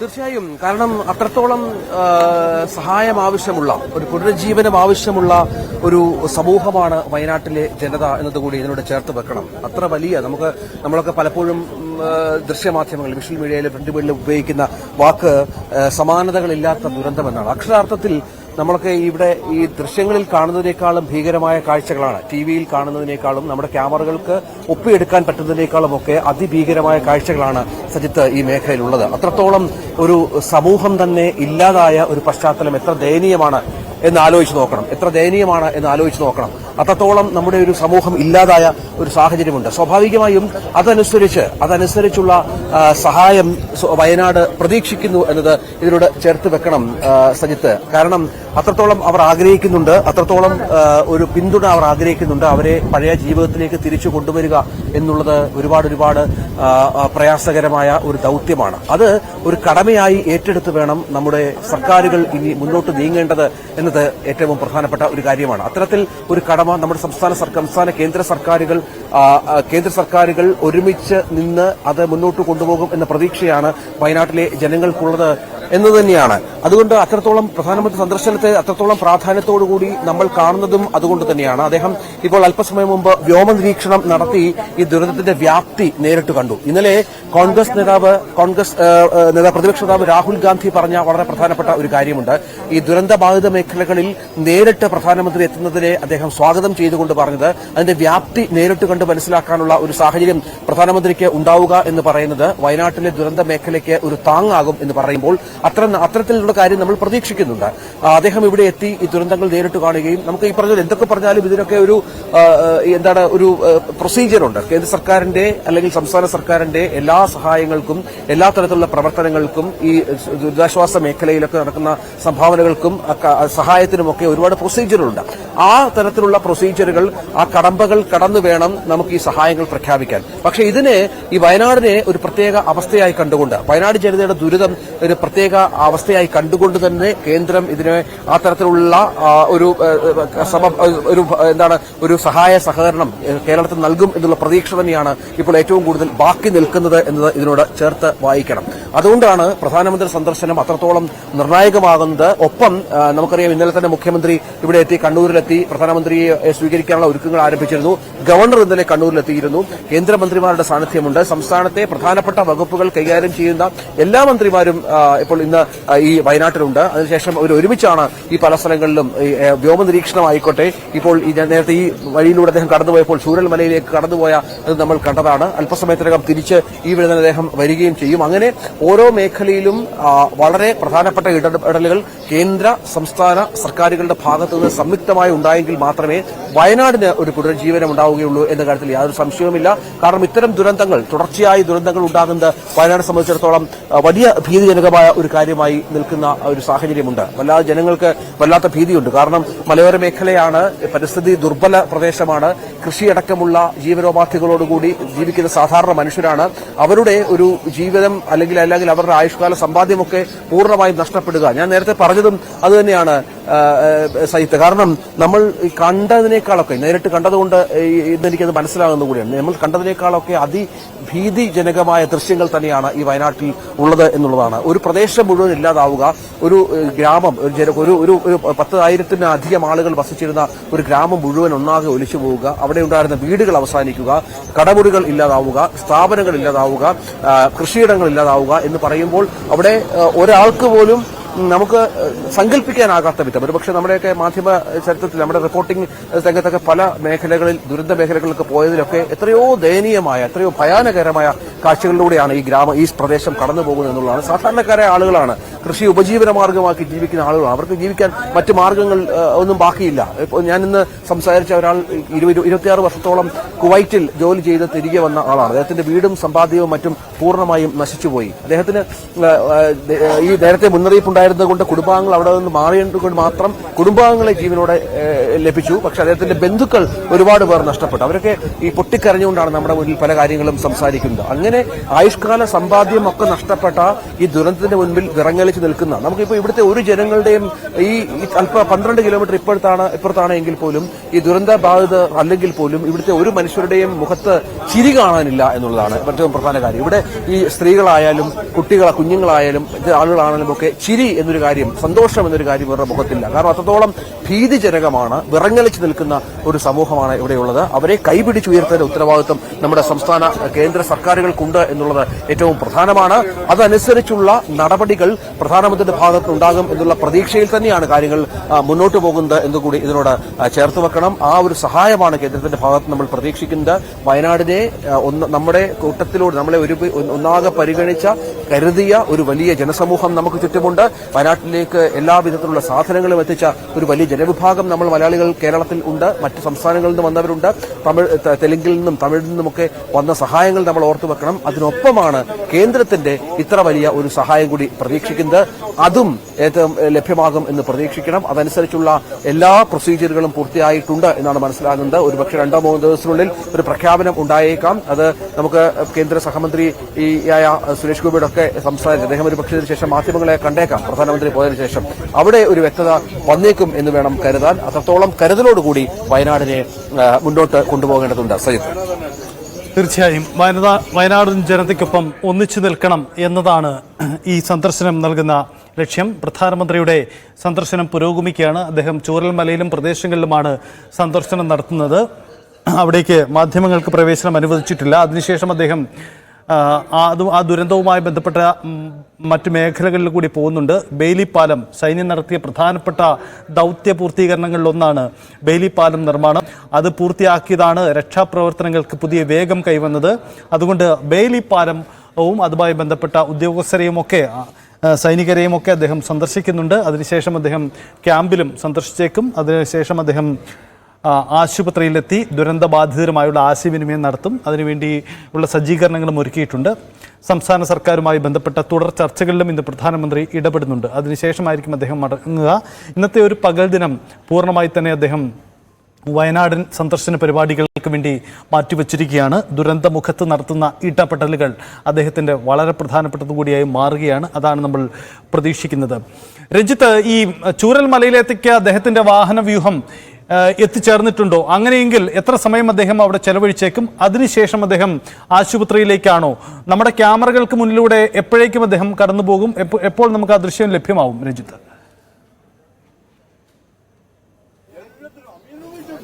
തീർച്ചയായും. കാരണം അത്രത്തോളം സഹായം ആവശ്യമുള്ള ഒരു പുനരുജ്ജീവനം ആവശ്യമുള്ള ഒരു സമൂഹമാണ് വയനാട്ടിലെ ജനത എന്നതുകൂടി ഇതിനോട് ചേർത്ത് വെക്കണം. അത്ര വലിയ നമുക്ക് നമ്മളൊക്കെ പലപ്പോഴും ദൃശ്യമാധ്യമങ്ങൾ വിഷ്വൽ മീഡിയയിലും പ്രിന്റ് മീഡിയയിലും ഉപയോഗിക്കുന്ന വാക്ക് സമാനതകളില്ലാത്ത ദുരന്തമെന്നാണ്. അക്ഷരാർത്ഥത്തിൽ നമ്മളൊക്കെ ഇവിടെ ഈ ദൃശ്യങ്ങളിൽ കാണുന്നതിനേക്കാളും ഭീകരമായ കാഴ്ചകളാണ്. ടി വിയിൽ കാണുന്നതിനേക്കാളും നമ്മുടെ ക്യാമറകൾക്ക് ഒപ്പിയെടുക്കാൻ പറ്റുന്നതിനേക്കാളും ഒക്കെ അതിഭീകരമായ കാഴ്ചകളാണ് സജിത്ത് ഈ മേഖലയിലുള്ളത്. അത്രത്തോളം ഒരു സമൂഹം തന്നെ ഇല്ലാതായ ഒരു പശ്ചാത്തലം എത്ര ദയനീയമാണ് എന്ന് ആലോചിച്ച് നോക്കണം. എത്ര ദയനീയമാണ് എന്ന് ആലോചിച്ച് നോക്കണം. അത്രത്തോളം നമ്മുടെ ഒരു സമൂഹം ഇല്ലാതായ ഒരു സാഹചര്യമുണ്ട്. സ്വാഭാവികമായും അതനുസരിച്ച് അതനുസരിച്ചുള്ള സഹായം വയനാട് പ്രതീക്ഷിക്കുന്നു എന്നത് ഇതിനോട് ചേർത്ത് വെക്കണം സജിത്ത്. കാരണം അത്രത്തോളം അവർ ആഗ്രഹിക്കുന്നുണ്ട്. അത്രത്തോളം ഒരു പിന്തുണ അവർ ആഗ്രഹിക്കുന്നുണ്ട്. അവരെ പഴയ ജീവിതത്തിലേക്ക് തിരിച്ചു കൊണ്ടുവരിക എന്നുള്ളത് ഒരുപാട് ഒരുപാട് പ്രയാസകരമായ ഒരു ദൗത്യമാണ്. അത് ഒരു കടമയായി ഏറ്റെടുത്ത് വേണം നമ്മുടെ സർക്കാരുകൾ ഇനി മുന്നോട്ട് നീങ്ങേണ്ടത് ഏറ്റവും പ്രധാനപ്പെട്ട ഒരു കാര്യമാണ്. അത്തരത്തിൽ ഒരു കടമ നമ്മുടെ സംസ്ഥാന സംസ്ഥാന കേന്ദ്ര സർക്കാരുകൾ കേന്ദ്ര സർക്കാരുകൾ ഒരുമിച്ച് നിന്ന് അത് മുന്നോട്ട് കൊണ്ടുപോകും എന്ന പ്രതീക്ഷയാണ് വയനാട്ടിലെ ജനങ്ങൾക്കുള്ളത് എന്ന് തന്നെയാണ്. അതുകൊണ്ട് അത്രത്തോളം പ്രധാനമന്ത്രി സന്ദർശനത്തെ അത്രത്തോളം പ്രാധാന്യത്തോടുകൂടി നമ്മൾ കാണുന്നതും അതുകൊണ്ട് തന്നെയാണ്. അദ്ദേഹം ഇപ്പോൾ അല്പസമയം മുമ്പ് വ്യോമ നിരീക്ഷണം നടത്തി ഈ ദുരന്തത്തിന്റെ വ്യാപ്തി നേരിട്ട് കണ്ടു. ഇന്നലെ കോൺഗ്രസ് നേതാവ് കോൺഗ്രസ് നേതാവ് പ്രതിപക്ഷ നേതാവ് രാഹുൽ ഗാന്ധി പറഞ്ഞ വളരെ പ്രധാനപ്പെട്ട ഒരു കാര്യമുണ്ട്. ഈ ദുരന്തബാധിത മേഖലകളിൽ നേരിട്ട് പ്രധാനമന്ത്രി എത്തുന്നതിനെ അദ്ദേഹം സ്വാഗതം ചെയ്തുകൊണ്ട് പറഞ്ഞത് അതിന്റെ വ്യാപ്തി നേരിട്ട് കണ്ട് മനസ്സിലാക്കാനുള്ള ഒരു സാഹചര്യം പ്രധാനമന്ത്രിക്ക് ഉണ്ടാവുക എന്ന് പറയുന്നത് വയനാട്ടിലെ ദുരന്ത മേഖലയ്ക്ക് ഒരു താങ്ങാകും എന്ന് പറയുമ്പോൾ അത്ര അത്തരത്തിലുള്ള കാര്യം നമ്മൾ പ്രതീക്ഷിക്കുന്നുണ്ട്. അദ്ദേഹം ഇവിടെ എത്തി ഈ ദുരന്തങ്ങൾ നേരിട്ട് കാണുകയും നമുക്ക് ഈ പറഞ്ഞത് എന്തൊക്കെ പറഞ്ഞാലും ഇതിനൊക്കെ ഒരു എന്താണ് ഒരു പ്രൊസീജിയറുണ്ട് കേന്ദ്ര സർക്കാരിന്റെ അല്ലെങ്കിൽ സംസ്ഥാന സർക്കാരിന്റെ എല്ലാ സഹായങ്ങൾക്കും എല്ലാ തരത്തിലുള്ള പ്രവർത്തനങ്ങൾക്കും ഈ ദുരിതാശ്വാസ മേഖലയിലൊക്കെ നടക്കുന്ന സംഭാവനകൾക്കും സഹായത്തിനുമൊക്കെ ഒരുപാട് പ്രൊസീജിയറുണ്ട് ആ തരത്തിലുള്ള പ്രൊസീജിയറുകൾ ആ കടമ്പകൾ കടന്നു വേണം നമുക്ക് ഈ സഹായങ്ങൾ പ്രഖ്യാപിക്കാൻ. പക്ഷെ ഇതിനെ ഈ വയനാടിനെ ഒരു പ്രത്യേക അവസ്ഥയായി കണ്ടുകൊണ്ട് വയനാട് ജനതയുടെ ദുരിതം ഒരു പ്രത്യേക അവസ്ഥയായി കണ്ടുകൊണ്ട് തന്നെ കേന്ദ്രം ഇതിനെ ആ തരത്തിലുള്ള ഒരു ഒരു എന്താണ് ഒരു സഹായ സഹകരണം കേരളത്തിൽ നൽകും എന്നുള്ള പ്രതീക്ഷ തന്നെയാണ് ഇപ്പോൾ ഏറ്റവും കൂടുതൽ ബാക്കി നിൽക്കുന്നത് എന്നത് ഇതിനോട് ചേർത്ത് വായിക്കണം. അതുകൊണ്ടാണ് പ്രധാനമന്ത്രി സന്ദർശനം അത്രത്തോളം നിർണായകമാകുന്നത്. ഒപ്പം നമുക്കറിയാം ഇന്നലെ തന്നെ മുഖ്യമന്ത്രി ഇവിടെ എത്തി കണ്ണൂരിലെത്തി പ്രധാനമന്ത്രിയെ സ്വീകരിക്കാനുള്ള ഒരുക്കങ്ങൾ ആരംഭിച്ചിരുന്നു. ഗവർണർ ഇന്നലെ കണ്ണൂരിലെത്തിയിരുന്നു. കേന്ദ്രമന്ത്രിമാരുടെ സാന്നിധ്യമുണ്ട്. സംസ്ഥാനത്തെ പ്രധാനപ്പെട്ട വകുപ്പുകൾ കൈകാര്യം ചെയ്യുന്ന എല്ലാ മന്ത്രിമാരും ഇപ്പോൾ ഇന്ന് ഈ വയനാട്ടിലുണ്ട്. അതിനുശേഷം അവർ ഒരുമിച്ചാണ് ഈ പല സ്ഥലങ്ങളിലും വ്യോമ നിരീക്ഷണമായിക്കോട്ടെ ഇപ്പോൾ നേരത്തെ ഈ വഴിയിലൂടെ അദ്ദേഹം കടന്നുപോയപ്പോൾ ചൂരൽമലയിലേക്ക് കടന്നുപോയ അത് നമ്മൾ കണ്ടതാണ്. അല്പസമയത്തിനകം തിരിച്ച് ഈ വഴി തന്നെ അദ്ദേഹം വരികയും ചെയ്യും. അങ്ങനെ ഓരോ മേഖലയിലും വളരെ പ്രധാനപ്പെട്ട ഇടപെടലുകൾ കേന്ദ്ര സംസ്ഥാന സർക്കാരുകളുടെ ഭാഗത്തുനിന്ന് സംയുക്തമായി ഉണ്ടായെങ്കിൽ മാത്രമേ വയനാടിന് ഒരു പുനരുജ്ജീവനം ഉണ്ടാവുകയുള്ളൂ എന്ന കാര്യത്തിൽ യാതൊരു സംശയവുമില്ല. കാരണം ഇത്തരം ദുരന്തങ്ങൾ തുടർച്ചയായി ദുരന്തങ്ങൾ ഉണ്ടാകുന്നത് വയനാട് സംബന്ധിച്ചിടത്തോളം വലിയ ഭീതിജനകമായ ഒരു കാര്യമായി നിൽക്കുന്ന ഒരു സാഹചര്യമുണ്ട്. വല്ലാതെ ജനങ്ങൾക്ക് വല്ലാത്ത ഭീതിയുണ്ട്. കാരണം മലയോര മേഖലയാണ് പരിസ്ഥിതി ദുർബല പ്രദേശമാണ്. കൃഷിയടക്കമുള്ള ജീവനോപാധികളോടുകൂടി ജീവിക്കുന്ന സാധാരണ മനുഷ്യരാണ്. അവരുടെ ഒരു ജീവിതം അല്ലെങ്കിൽ അല്ലെങ്കിൽ അവരുടെ ആയുഷ്കാല സമ്പാദ്യമൊക്കെ പൂർണമായും നഷ്ടപ്പെടുക. ഞാൻ നേരത്തെ പറഞ്ഞതും അതുതന്നെയാണ് സഹിത്ത് കാരണം നമ്മൾ കണ്ടതിനേക്കാളൊക്കെ നേരിട്ട് കണ്ടതുകൊണ്ട് ഇതെനിക്കത് മനസ്സിലാകുന്ന കൂടിയാണ്. നമ്മൾ കണ്ടതിനേക്കാളൊക്കെ അതിഭീതിജനകമായ ദൃശ്യങ്ങൾ തന്നെയാണ് ഈ വയനാട്ടിൽ ഉള്ളത് എന്നുള്ളതാണ്. ഒരു പ്രദേശം മുഴുവൻ ഇല്ലാതാവുക ഒരു ഗ്രാമം ഒരു ഒരു ഒരു പത്തായിരത്തിനധികം ആളുകൾ വസിച്ചിരുന്ന ഒരു ഗ്രാമം മുഴുവൻ ഒന്നാകെ ഒലിച്ചു പോവുക അവിടെ ഉണ്ടായിരുന്ന വീടുകൾ അവസാനിക്കുക കടമുറികൾ ഇല്ലാതാവുക സ്ഥാപനങ്ങൾ ഇല്ലാതാവുക കൃഷിയിടങ്ങൾ ഇല്ലാതാവുക എന്ന് പറയുമ്പോൾ അവിടെ ഒരാൾക്ക് പോലും നമുക്ക് സങ്കല്പിക്കാനാകാത്ത വിധം. ഒരുപക്ഷെ നമ്മുടെയൊക്കെ മാധ്യമ ചരിത്രത്തിൽ നമ്മുടെ റിപ്പോർട്ടിംഗ് രംഗത്തൊക്കെ പല മേഖലകളിൽ ദുരന്ത മേഖലകളിലൊക്കെ പോയതിലൊക്കെ എത്രയോ ദയനീയമായ എത്രയോ ഭയാനകരമായ കാഴ്ചകളിലൂടെയാണ് ഈ ഗ്രാമ ഈ പ്രദേശം കടന്നു പോകുന്നത് എന്നുള്ളതാണ്. സാധാരണക്കാരായ ആളുകളാണ് കൃഷി ഉപജീവന മാർഗമാക്കി ജീവിക്കുന്ന ആളുകളാണ്. അവർക്ക് ജീവിക്കാൻ മറ്റ് മാർഗങ്ങൾ ഒന്നും ബാക്കിയില്ല. ഞാൻ ഇന്ന് സംസാരിച്ച ഒരാൾ ഇരുപത് ഇരുപത്തിയാറ് വർഷത്തോളം കുവൈറ്റിൽ ജോലി ചെയ്ത് തിരികെ വന്ന ആളാണ്. അദ്ദേഹത്തിന്റെ വീടും സമ്പാദ്യവും മറ്റും പൂർണമായും നശിച്ചുപോയി. അദ്ദേഹത്തിന് ഈ നേരത്തെ മുന്നറിയിപ്പുണ്ടായിരുന്നു ഉണ്ടായിരുന്നതുകൊണ്ട് കുടുംബാംഗങ്ങൾ അവിടെ നിന്ന് മാറിയതുകൊണ്ട് മാത്രം കുടുംബാംഗങ്ങളെ ജീവനോടെ ലഭിച്ചു. പക്ഷെ അദ്ദേഹത്തിന്റെ ബന്ധുക്കൾ ഒരുപാട് പേർ നഷ്ടപ്പെട്ടു. അവരൊക്കെ ഈ പൊട്ടിക്കരഞ്ഞുകൊണ്ടാണ് നമ്മുടെ മുന്നിൽ പല കാര്യങ്ങളും സംസാരിക്കുന്നത്. അങ്ങനെ ആയുഷ്കാല സമ്പാദ്യം ഒക്കെ നഷ്ടപ്പെട്ട ഈ ദുരന്തത്തിന്റെ മുൻപിൽ വിറങ്ങലിച്ച് നിൽക്കുന്ന നമുക്കിപ്പോൾ ഇവിടുത്തെ ഒരു ജനങ്ങളുടെയും ഈ അല്പ പന്ത്രണ്ട് കിലോമീറ്റർ ഇപ്പോഴത്താണ് ഇപ്പുറത്താണ് എങ്കിൽ പോലും ഈ ദുരന്ത ബാധിത അല്ലെങ്കിൽ പോലും ഇവിടുത്തെ ഒരു മനുഷ്യരുടെയും മുഖത്ത് ചിരി കാണാനില്ല എന്നുള്ളതാണ് ഏറ്റവും പ്രധാന കാര്യം. ഇവിടെ ഈ സ്ത്രീകളായാലും കുട്ടികളെ കുഞ്ഞുങ്ങളായാലും ആളുകളാണെങ്കിലും ഒക്കെ ചിരി എന്നൊരു കാര്യം സന്തോഷം എന്നൊരു കാര്യം ഇവരുടെ മുഖത്തില്ല കാരണം അത്രത്തോളം ഭീതിജനകമാണ് വിറങ്ങലിച്ച് നിൽക്കുന്ന ഒരു സമൂഹമാണ് ഇവിടെയുള്ളത്. അവരെ കൈപിടിച്ചുയർത്തേണ്ട ഉത്തരവാദിത്വം നമ്മുടെ സംസ്ഥാന കേന്ദ്ര സർക്കാരുകൾക്കുണ്ട് എന്നുള്ളത് ഏറ്റവും പ്രധാനമാണ്. അതനുസരിച്ചുള്ള നടപടികൾ പ്രധാനമന്ത്രിയുടെ ഭാഗത്ത് ഉണ്ടാകും എന്നുള്ള പ്രതീക്ഷയിൽ തന്നെയാണ് കാര്യങ്ങൾ മുന്നോട്ട് പോകുന്നത് എന്നുകൂടി ഇതിനോട് ചേർത്ത് വെക്കണം. ആ ഒരു സഹായമാണ് കേന്ദ്രത്തിന്റെ ഭാഗത്ത് നമ്മൾ പ്രതീക്ഷിക്കുന്നത്. വയനാടിനെ നമ്മുടെ കൂട്ടത്തിലൂടെ നമ്മളെ ഒരു ഒന്നാകെ പരിഗണിച്ച കരുതിയ ഒരു വലിയ ജനസമൂഹം നമുക്ക് ചുറ്റുമുണ്ട്. വയനാട്ടിലേക്ക് എല്ലാവിധത്തിലുള്ള സാധനങ്ങളും എത്തിച്ച ഒരു വലിയ ജനവിഭാഗം നമ്മൾ മലയാളികൾ കേരളത്തിൽ ഉണ്ട്. മറ്റ് സംസ്ഥാനങ്ങളിൽ നിന്ന് വന്നവരുണ്ട്. തമിഴ് തെലുങ്കിൽ നിന്നും തമിഴിൽ നിന്നുമൊക്കെ വന്ന സഹായങ്ങൾ നമ്മൾ ഓർത്തു വെക്കണം. അതിനൊപ്പമാണ് കേന്ദ്രത്തിന്റെ ഇത്ര വലിയ ഒരു സഹായം കൂടി പ്രതീക്ഷിക്കുന്നത്. അതും ഏറ്റവും ലഭ്യമാകും എന്ന് പ്രതീക്ഷിക്കണം. അതനുസരിച്ചുള്ള എല്ലാ പ്രൊസീജിയറുകളും പൂർത്തിയായിട്ടുണ്ട് എന്നാണ് മനസ്സിലാകുന്നത്. ഒരുപക്ഷെ രണ്ടോ മൂന്നോ ദിവസത്തിനുള്ളിൽ ഒരു പ്രഖ്യാപനം ഉണ്ടായേക്കാം. അത് നമുക്ക് കേന്ദ്ര സഹമന്ത്രി ആയ സുരേഷ് ഗോപിയുടെ ഒക്കെ സംസാരിച്ചു അദ്ദേഹം ഒരു പക്ഷേ ശേഷം മാധ്യമങ്ങളെ കണ്ടേക്കാം. പ്രധാനമന്ത്രി പോയതിനു ശേഷം. അവിടെ ഒരു വ്യക്തത വന്നേക്കും എന്ന് വേണം കരുതാൻ. അത്രത്തോളം കരുതലോടുകൂടി വയനാടിനെ മുന്നോട്ട് കൊണ്ടുപോകേണ്ടതുണ്ട്. സജിത്ത് തീർച്ചയായും വയനാ വയനാടൻ ജനതയ്ക്കൊപ്പം ഒന്നിച്ചു നിൽക്കണം എന്നതാണ് ഈ സന്ദർശനം നൽകുന്ന ലക്ഷ്യം. പ്രധാനമന്ത്രിയുടെ സന്ദർശനം പുരോഗമിക്കുകയാണ്. അദ്ദേഹം ചൂരൽമലയിലും പ്രദേശങ്ങളിലുമാണ് സന്ദർശനം നടത്തുന്നത്. അവിടേക്ക് മാധ്യമങ്ങൾക്ക് പ്രവേശനം അനുവദിച്ചിട്ടില്ല. അതിനുശേഷം അദ്ദേഹം ആ, ദുരന്തവുമായി ബന്ധപ്പെട്ട മറ്റ് മേഖലകളിൽ കൂടി പോകുന്നുണ്ട്. ബെയിലി പാലം സൈന്യം നടത്തിയ പ്രധാനപ്പെട്ട ദൗത്യ പൂർത്തീകരണങ്ങളിലൊന്നാണ് ബെയിലി പാലം നിർമ്മാണം. അത് പൂർത്തിയാക്കിയതാണ് രക്ഷാപ്രവർത്തനങ്ങൾക്ക് പുതിയ വേഗം കൈവന്നത്. അതുകൊണ്ട് ബെയിലി പാലവും അതുമായി ബന്ധപ്പെട്ട ഉദ്യോഗസ്ഥരെയും ഒക്കെ സൈനികരെയും ഒക്കെ അദ്ദേഹം സന്ദർശിക്കുന്നുണ്ട്. അതിനുശേഷം അദ്ദേഹം ക്യാമ്പിലും സന്ദർശിച്ചേക്കും. അതിനുശേഷം അദ്ദേഹം ആശുപത്രിയിലെത്തി ദുരന്തബാധിതരുമായുള്ള ആശയവിനിമയം നടത്തും. അതിനുവേണ്ടി ഉള്ള സജ്ജീകരണങ്ങളും ഒരുക്കിയിട്ടുണ്ട്. സംസ്ഥാന സർക്കാരുമായി ബന്ധപ്പെട്ട തുടർ ചർച്ചകളിലും ഇന്ന് പ്രധാനമന്ത്രി ഇടപെടുന്നുണ്ട്. അതിനുശേഷമായിരിക്കും അദ്ദേഹം മടങ്ങുക. ഇന്നത്തെ ഒരു പകൽ ദിനം പൂർണമായി തന്നെ അദ്ദേഹം വയനാടൻ സന്ദർശന പരിപാടികൾക്ക് വേണ്ടി മാറ്റിവെച്ചിരിക്കുകയാണ്. ദുരന്തമുഖത്ത് നടത്തുന്ന ഇടപെടലുകൾ അദ്ദേഹത്തിന്റെ വളരെ പ്രധാനപ്പെട്ടത് കൂടിയായി മാറുകയാണ്. അതാണ് നമ്മൾ പ്രതീക്ഷിക്കുന്നത്. രഞ്ജിത്ത് ഈ ചൂരൽ ചൂരൽമലയിലേക്ക് അദ്ദേഹത്തിന്റെ വാഹന വ്യൂഹം എത്തിച്ചേർന്നിട്ടുണ്ടോ? അങ്ങനെയെങ്കിൽ എത്ര സമയം അദ്ദേഹം അവിടെ ചെലവഴിച്ചേക്കും? അതിനുശേഷം അദ്ദേഹം ആശുപത്രിയിലേക്കാണോ? നമ്മുടെ ക്യാമറകൾക്ക് മുന്നിലൂടെ എപ്പോഴേക്കും അദ്ദേഹം കടന്നുപോകും? എപ്പോ- എപ്പോൾ നമുക്ക് ആ ദൃശ്യം ലഭ്യമാവും രഞ്ജിത്ത്?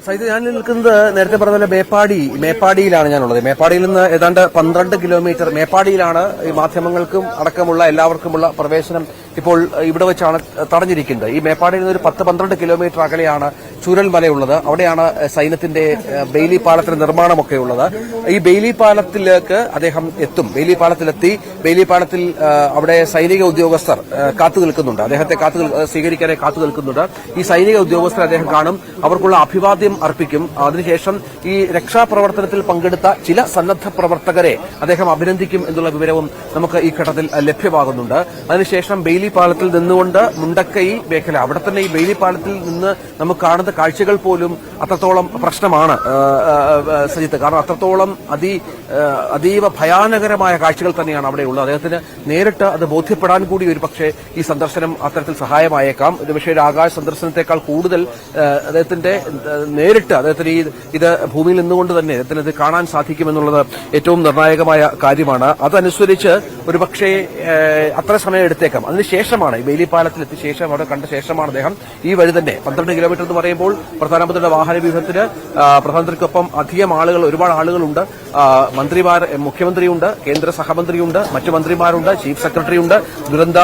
സൈത് ഞാൻ നിൽക്കുന്നത് നേരത്തെ പറഞ്ഞ പോലെ മേപ്പാടി മേപ്പാടിയിലാണ് ഞാനുള്ളത്. മേപ്പാടിയിൽ നിന്ന് ഏതാണ്ട് പന്ത്രണ്ട് കിലോമീറ്റർ മേപ്പാടിയിലാണ് ഈ മാധ്യമങ്ങൾക്കും അടക്കമുള്ള എല്ലാവർക്കുമുള്ള പ്രവേശനം ഇപ്പോൾ ഇവിടെ വെച്ചാണ് തടഞ്ഞിരിക്കുന്നത്. ഈ മേപ്പാടിയിൽ നിന്ന് ഒരു പത്ത് പന്ത്രണ്ട് കിലോമീറ്റർ അകലെയാണ് ചൂരൽമലയുള്ളത് അവിടെയാണ് സൈന്യത്തിന്റെ ബെയിലി പാലത്തിന്റെ നിർമ്മാണമൊക്കെ ഉള്ളത് ഈ ബെയിലി പാലത്തിലേക്ക് അദ്ദേഹം എത്തും. ബെയിലി പാലത്തിലെത്തി. ബെയിലി പാലത്തിൽ അവിടെ സൈനിക ഉദ്യോഗസ്ഥർ കാത്തു നിൽക്കുന്നുണ്ട്. അദ്ദേഹത്തെ കാത്തു സ്വീകരിക്കാനായി കാത്തു നിൽക്കുന്നുണ്ട്. ഈ സൈനിക ഉദ്യോഗസ്ഥർ അദ്ദേഹം കാണും. അവർക്കുള്ള അഭിവാദ്യം അർപ്പിക്കും. അതിനുശേഷം ഈ രക്ഷാപ്രവർത്തനത്തിൽ പങ്കെടുത്ത ചില സന്നദ്ധ പ്രവർത്തകരെ അദ്ദേഹം അഭിനന്ദിക്കും എന്നുള്ള വിവരവും നമുക്ക് ഈ ഘട്ടത്തിൽ ലഭ്യമാകുന്നുണ്ട്. അതിനുശേഷം ബെയിലി പാലത്തിൽ നിന്നുകൊണ്ട് മുണ്ടക്കൈ മേഖല അവിടെ തന്നെ ഈ ബെയിലി പാലത്തിൽ നിന്ന് നമുക്ക് കാണുന്ന കാഴ്ചകൾ പോലും അത്രത്തോളം പ്രശ്നമാണ് സജിത്ത്. കാരണം അത്രത്തോളം അതി അതീവ ഭയാനകരമായ കാഴ്ചകൾ തന്നെയാണ് അവിടെ ഉള്ളത്. അദ്ദേഹത്തിന് നേരിട്ട് അത് ബോധ്യപ്പെടാൻ കൂടി ഒരു പക്ഷേ ഈ സന്ദർശനം അത്തരത്തിൽ സഹായമായേക്കാം. ഒരുപക്ഷേ ഒരു ആകാശ സന്ദർശനത്തെക്കാൾ കൂടുതൽ അദ്ദേഹത്തിന്റെ നേരിട്ട് അദ്ദേഹത്തിന് ഈ ഇത് ഭൂമിയിൽ നിന്നുകൊണ്ട് തന്നെ അദ്ദേഹത്തിന് ഇത് കാണാൻ സാധിക്കുമെന്നുള്ളത് ഏറ്റവും നിർണായകമായ കാര്യമാണ്. അതനുസരിച്ച് ഒരുപക്ഷേ അത്ര സമയം എടുത്തേക്കാം. അതിനുശേഷമാണ് ഈ ബെയിലി പാലത്തിൽ എത്തിയ ശേഷം അവിടെ കണ്ട ശേഷമാണ് അദ്ദേഹം ഈ വഴി തന്നെ പന്ത്രണ്ട് കിലോമീറ്റർ എന്ന് പറയുമ്പോൾ പ്രധാനമന്ത്രിയുടെ വാഹന വ്യൂഹത്തിന് പ്രധാനമന്ത്രിക്കൊപ്പം അധികം ആളുകൾ ഒരുപാട് ആളുകളുണ്ട്. മന്ത്രിമാർ മുഖ്യമന്ത്രിയുണ്ട് കേന്ദ്ര സഹമന്ത്രിയുണ്ട് മറ്റ് മന്ത്രിമാരുണ്ട് ചീഫ് സെക്രട്ടറിയുണ്ട് ദുരന്ത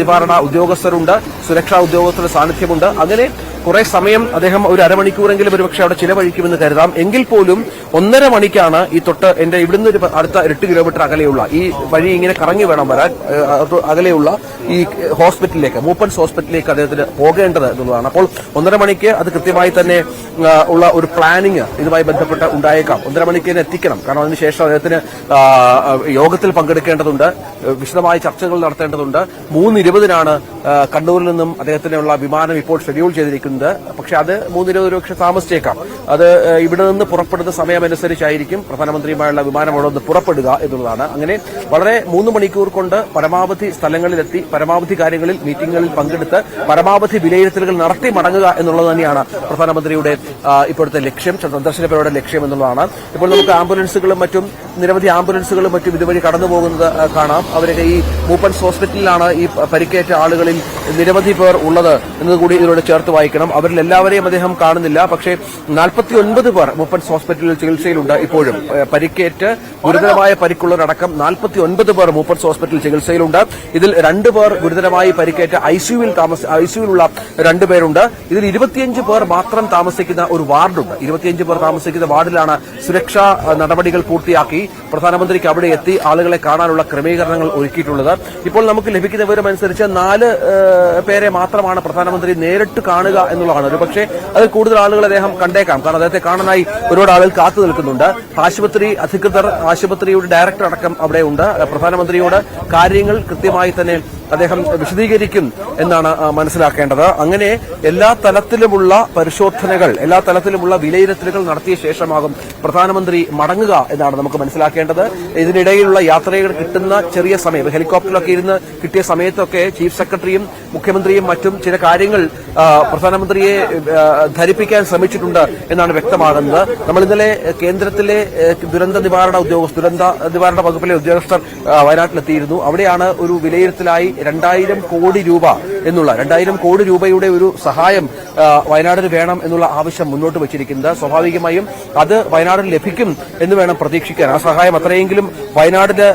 നിവാരണ ഉദ്യോഗസ്ഥരുണ്ട് സുരക്ഷാ ഉദ്യോഗസ്ഥരുടെ സാന്നിധ്യമുണ്ട്. അങ്ങനെ കുറെ സമയം അദ്ദേഹം ഒരു അരമണിക്കൂറെങ്കിലും ഒരുപക്ഷെ അവിടെ ചിലവഴിക്കുമെന്ന് കരുതാം. എങ്കിൽ പോലും ഒന്നര മണിക്കാണ് ഈ തൊട്ട് എന്റെ ഇവിടുന്ന് ഒരു അടുത്ത എട്ട് കിലോമീറ്റർ അകലെയുള്ള ഈ വഴി ഇങ്ങനെ കറങ്ങി വേണം വരാൻ അകലെയുള്ള ഈ ഹോസ്പിറ്റലിലേക്ക് മൂപ്പൻസ് ഹോസ്പിറ്റലിലേക്ക് അദ്ദേഹത്തിന് പോകേണ്ടത് എന്നുള്ളതാണ്. അപ്പോൾ ഒന്നര മണിക്ക് അത് കൃത്യമായി തന്നെ ഉള്ള ഒരു പ്ലാനിങ് ഇതുമായി ബന്ധപ്പെട്ട് ഉണ്ടായേക്കാം. ഒന്നര മണിക്ക് എത്തിക്കണം. കാരണം അതിനുശേഷം അദ്ദേഹത്തിന് യോഗത്തിൽ പങ്കെടുക്കേണ്ടതുണ്ട്. വിശദമായ ചർച്ചകൾ നടത്തേണ്ടതുണ്ട്. മൂന്ന് ഇരുപതിനാണ് ആ, കണ്ണൂരിൽ നിന്നും അദ്ദേഹത്തിനുള്ള വിമാനം ഇപ്പോൾ ഷെഡ്യൂൾ ചെയ്തിരിക്കുന്നത്. പക്ഷെ അത് മൂന്നിരുപത് ഒരുപക്ഷെ താമസിച്ചേക്കാം. അത് ഇവിടെ നിന്ന് പുറപ്പെടുന്ന സമയമനുസരിച്ചായിരിക്കും പ്രധാനമന്ത്രിയുമായുള്ള വിമാനം അവിടെ നിന്ന് പുറപ്പെടുക എന്നുള്ളതാണ്. അങ്ങനെ വളരെ മൂന്ന് മണിക്കൂർ കൊണ്ട് പരമാവധി സ്ഥലങ്ങളിലെത്തി പരമാവധി കാര്യങ്ങളിൽ മീറ്റിംഗുകളിൽ പങ്കെടുത്ത് പരമാവധി വിലയിരുത്തലുകൾ നടത്തി മടങ്ങുക എന്നുള്ളത് തന്നെയാണ് പ്രധാനമന്ത്രിയുടെ ഇപ്പോഴത്തെ ലക്ഷ്യം സന്ദർശനപരയുടെ ലക്ഷ്യം എന്നുള്ളതാണ്. ഇപ്പോൾ നമുക്ക് ആംബുലൻസുകളും മറ്റും നിരവധി ആംബുലൻസുകളും മറ്റും ഇതുവഴി കടന്നു പോകുന്നത് കാണാം. അവരുടെ ഈ മൂപ്പൻസ് ഹോസ്പിറ്റലിലാണ് ഈ പരിക്കേറ്റ ആളുകളിൽ നിരവധി പേർ ഉള്ളത് എന്നതുകൂടി ഇതിലൂടെ ചേർത്ത് വായിക്കണം. അവരിൽ എല്ലാവരെയും അദ്ദേഹം കാണുന്നില്ല. പക്ഷേ നാൽപ്പത്തി ഒൻപത് പേർ മൂപ്പൻസ് ഹോസ്പിറ്റലിൽ ചികിത്സയിലുണ്ട് ഇപ്പോഴും. പരിക്കേറ്റ് ഗുരുതരമായ പരിക്കുള്ളവരടക്കം നാൽപ്പത്തി ഒൻപത് പേർ മൂപ്പൻസ് ഹോസ്പിറ്റലിൽ ചികിത്സയിലുണ്ട്. ഇതിൽ രണ്ട് പേർ ഗുരുതരമായി പരിക്കേറ്റ് ഐസിയുവിൽ താമസ ഐസിയുവിലുള്ള രണ്ടുപേരുണ്ട് ഇതിൽ ഇരുപത്തിയഞ്ച് പേർ മാത്രം താമസിക്കുന്ന ഒരു വാർഡുണ്ട്. ഇരുപത്തിയഞ്ച് പേർ താമസിക്കുന്ന വാർഡിലാണ് സുരക്ഷാ നടപടികൾ പൂർത്തിയാക്കി. പ്രധാനമന്ത്രിക്ക് അവിടെ എത്തി ആളുകളെ കാണാനുള്ള ക്രമീകരണങ്ങൾ ഒരുക്കിയിട്ടുള്ളത്. ഇപ്പോൾ നമുക്ക് ലഭിക്കുന്ന വിവരമനുസരിച്ച് നാല് പേരെ മാത്രമാണ് പ്രധാനമന്ത്രി നേരിട്ട് കാണുക എന്നുള്ളതാണ്. ഒരു പക്ഷേ അതിൽ കൂടുതൽ ആളുകൾ അദ്ദേഹം കണ്ടേക്കാം. കാരണം അദ്ദേഹത്തെ കാണാനായി ഒരുപാട് ആളുകൾ കാത്തു നിൽക്കുന്നുണ്ട്. ആശുപത്രി അധികൃതർ ആശുപത്രിയുടെ ഡയറക്ടർ അടക്കം അവിടെ ഉണ്ട്. പ്രധാനമന്ത്രിയോട് കാര്യങ്ങൾ കൃത്യമായി തന്നെ അദ്ദേഹം വിശദീകരിക്കും എന്നാണ് മനസ്സിലാക്കേണ്ടത്. അങ്ങനെ എല്ലാ തലത്തിലുമുള്ള പരിശോധനകൾ എല്ലാ തലത്തിലുമുള്ള വിലയിരുത്തലുകൾ നടത്തിയ ശേഷമാകും പ്രധാനമന്ത്രി മടങ്ങുക എന്നാണ് നമുക്ക് മനസ്സിലാക്കേണ്ടത്. ഇതിനിടയിലുള്ള യാത്രകൾ കിട്ടുന്ന ചെറിയ സമയം ഹെലികോപ്റ്ററിലൊക്കെ ഇരുന്ന് കിട്ടിയ സമയത്തൊക്കെ ചീഫ് സെക്രട്ടറിയും മുഖ്യമന്ത്രിയും മറ്റും ചില കാര്യങ്ങൾ പ്രധാനമന്ത്രിയെ ധരിപ്പിക്കാൻ ശ്രമിച്ചിട്ടുണ്ട് എന്നാണ് വ്യക്തമാകുന്നത്. നമ്മൾ ഇന്നലെ കേന്ദ്രത്തിലെ ദുരന്ത നിവാരണ ഉദ്യോഗസ്ഥ ദുരന്ത നിവാരണ വകുപ്പിലെ ഉദ്യോഗസ്ഥർ വയനാട്ടിലെത്തിയിരുന്നു. അവിടെയാണ് ഒരു വിലയിരുത്തലായി രണ്ടായിരം കോടി രൂപ എന്നുള്ള രണ്ടായിരം കോടി രൂപയുടെ ഒരു സഹായം വയനാടിന് വേണം എന്നുള്ള ആവശ്യം മുന്നോട്ട് വച്ചിരിക്കുന്നത്. സ്വാഭാവികമായും അത് വയനാടിന് ലഭിക്കും എന്ന് വേണം പ്രതീക്ഷിക്കാൻ. ആ സഹായം അത്രയെങ്കിലും വയനാടിന്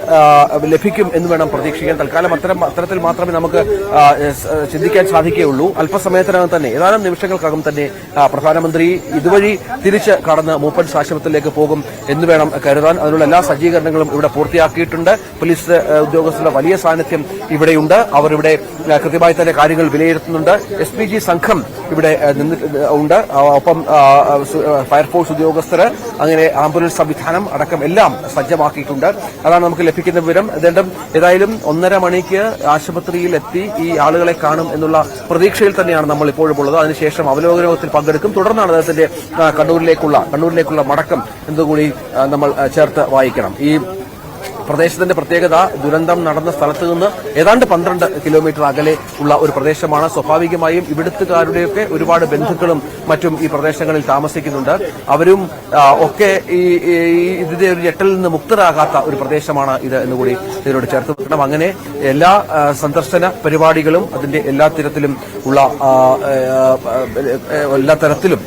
ലഭിക്കും എന്ന് വേണം പ്രതീക്ഷിക്കാൻ. തൽക്കാലം അത്തരം അത്തരത്തിൽ മാത്രമേ നമുക്ക് ചിന്തിക്കാൻ സാധിക്കുകയുള്ളൂ. അല്പസമയത്തിനകം തന്നെ ഏതാനും നിമിഷങ്ങൾക്കകം തന്നെ പ്രധാനമന്ത്രി ഇതുവഴി തിരിച്ച് കടന്ന് മൂപ്പൻ ആശുപത്രിയിലേക്ക് പോകും എന്ന് വേണം കരുതാൻ. അതിനുള്ള എല്ലാ സജ്ജീകരണങ്ങളും ഇവിടെ പൂർത്തിയാക്കിയിട്ടുണ്ട്. പോലീസ് ഉദ്യോഗസ്ഥരുടെ വലിയ സാന്നിധ്യം ഇവിടെയുണ്ട്. അവർ ഇവിടെ കൃത്യമായി തന്നെ കാര്യങ്ങൾ വിലയിരുത്തുന്നുണ്ട്. എസ് സംഘം ഇവിടെ ആ, നിന്നിട്ട് ഉണ്ട്. ഒപ്പം ഫയർഫോഴ്സ് ഉദ്യോഗസ്ഥർ അങ്ങനെ ആംബുലൻസ് സംവിധാനം അടക്കം എല്ലാം സജ്ജമാക്കിയിട്ടുണ്ട്. അതാണ് നമുക്ക് ലഭിക്കുന്ന വിവരം. ഇതെല്ലാം ഏതായാലും ഒന്നര മണിക്ക് ആശുപത്രിയിൽ എത്തി ഈ ആളുകളെ കാണും എന്നുള്ള പ്രതീക്ഷയിൽ തന്നെയാണ് നമ്മൾ ഇപ്പോഴും ഉള്ളത് അതിനുശേഷം അവലോകനത്തിൽ പങ്കെടുക്കും. തുടർന്നാണ് അദ്ദേഹത്തിന്റെ കണ്ണൂരിലേക്കുള്ള കണ്ണൂരിലേക്കുള്ള മടക്കം എന്തുകൂടി നമ്മൾ ചേർത്ത് വായിക്കണം. ഈ പ്രദേശത്തിന്റെ പ്രത്യേകത ദുരന്തം നടന്ന സ്ഥലത്ത് നിന്ന് ഏതാണ്ട് പന്ത്രണ്ട് കിലോമീറ്റർ അകലെ ഉള്ള ഒരു പ്രദേശമാണ്. സ്വാഭാവികമായും ഇവിടുത്തുകാരുടെയൊക്കെ ഒരുപാട് ബന്ധുക്കളും മറ്റും ഈ പ്രദേശങ്ങളിൽ താമസിക്കുന്നുണ്ട്. അവരും ഒക്കെ ഈ ഇതിന്റെ ഒരു ഞെട്ടലിൽ നിന്ന് മുക്തരാകാത്ത ഒരു പ്രദേശമാണ് ഇത് എന്നുകൂടി ഇതിനോട് ചേർത്ത് വെക്കണം. അങ്ങനെ എല്ലാ സന്ദർശന പരിപാടികളും അതിന്റെ എല്ലാ തരത്തിലും ഉള്ള എല്ലാ തരത്തിലും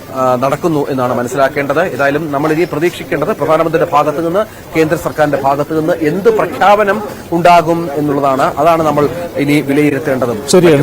നടക്കുന്നു എന്നാണ് മനസ്സിലാക്കേണ്ടത്. ഏതായാലും നമ്മൾ ഇനി പ്രതീക്ഷിക്കേണ്ടത് പ്രധാനമന്ത്രിയുടെ ഭാഗത്തു നിന്ന് കേന്ദ്ര സർക്കാരിന്റെ ഭാഗത്തു നിന്ന് എന്ത് പ്രഖ്യാപനം ഉണ്ടാകും എന്നുള്ളതാണ്. അതാണ് നമ്മൾ ഇനി വിലയിരുത്തേണ്ടതും. ശരിയാണ്.